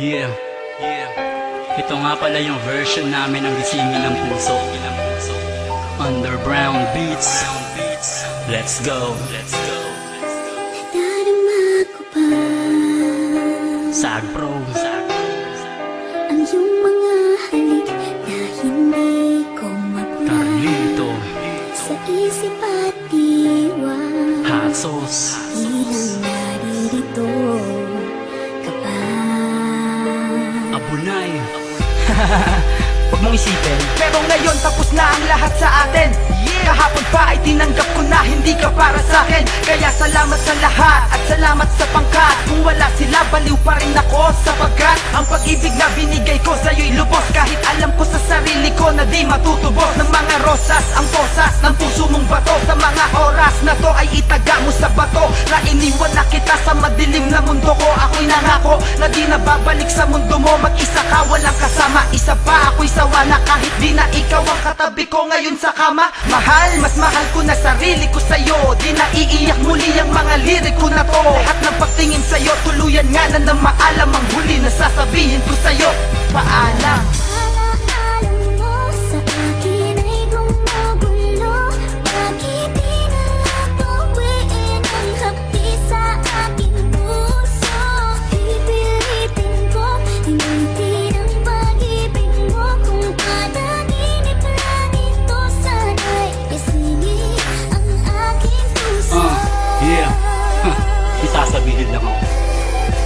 Yeah, yeah. Ito nga pala yung version namin ng Gisingin ng Puso. Under brown beats. Let's go. Let's go. Sag Pro. Sag Ang iyong mga halik Na hindi ko Carlito. Sa isip at diwa Hot sauce. Huwag mong isipin. Pero ngayon tapos na ang lahat sa atin. Kahapon pa ay tinanggap ko na hindi ka para sa akin. Kaya salamat sa lahat at salamat sa pangkat. Kung wala sila baliw pa rin ako Sapagkat ang pag-ibig na binigay ko sa'yo'y lubos. Kahit alam ko sa sarili ko na di matutubos. Ng mga rosas ang posas ng puso mong bato. Sa mga oras na to ay itaga mo sa bato. Na iniwan na kita sa madilim na mundo ko. Ako'y nangako na di na babalik sa mundo mo. Mag-isa ka walang kasama sawa na kahit di na ikaw ang katabi ko ngayon sa kama. Mahal, mas mahal ko na sarili ko sa'yo. Di na iiyak muli ang mga lirik ko na to. Lahat ng pagtingin sa'yo tuluyan nga na na maalam Ang huli na sasabihin ko sa'yo. Paalam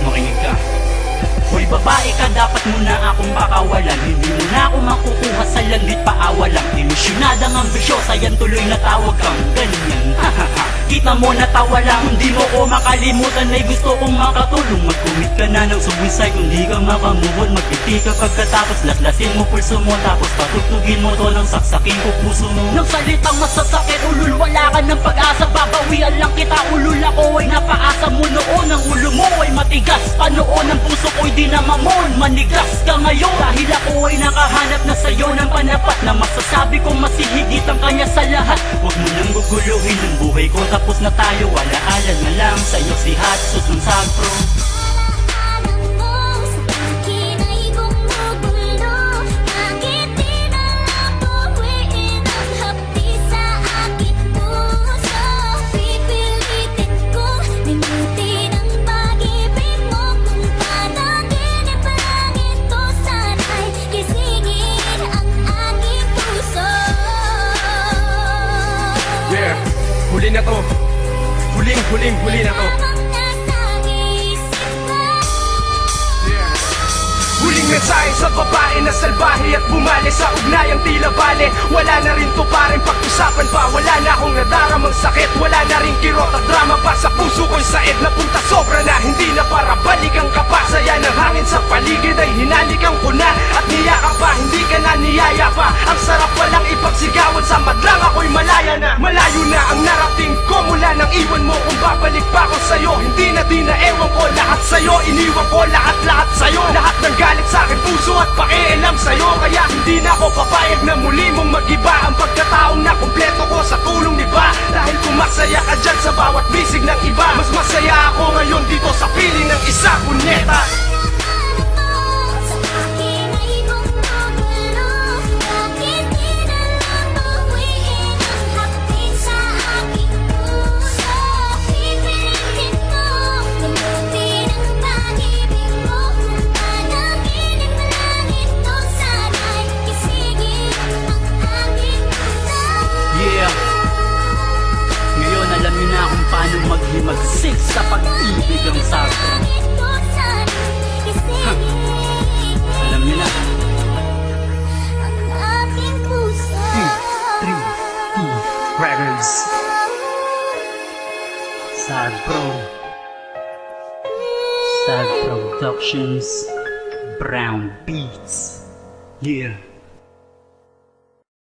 Makinig ka. Hoy babae ka, dapat mo na akong pakawalan. Hindi mo na ako makukuha sa langit paawalang Ilusyonadang ambisyosa, yan tuloy na tawag kang ganyan. Kita mo natawa lang, hindi mo ko makalimutan. May gusto kong makatulong. Mag-commit ka na ng suicide Kung di ka makamove on Magpiti ka pagkatapos. Laslasin mo pulso mo. Tapos patutugin mo to ng saksakin ko puso mo. Nang salitang masasakit Ulul wala ka ng pag-asa noon Ang puso ko'y di na mamon. Manigas ka ngayon. Dahil ako ay nakahanap na sa'yo ng panapat Na masasabi kong masihigit ang kanya sa lahat. Huwag mo nang guguluhin ang buhay ko. Tapos na tayo. Alaala na lang. Sa'yo si Hot Susun Sagpro huli na to. Huling, huling, huli na to. Ko Huling mensahe sa babae na salbahe at bumali sa ugnayang tila bale Wala na rin to paring pag-usapan pa Wala na akong nadaramang sakit Wala na babalik pa ako sa'yo. Hindi na di na ewan ko lahat sa'yo. Iniwan ko lahat-lahat sa'yo. Lahat ng galit sa akin puso at pakialam sa'yo. Kaya hindi na ako papayag na muli mong magiba Pro. Sag Productions Brown Beats. Yeah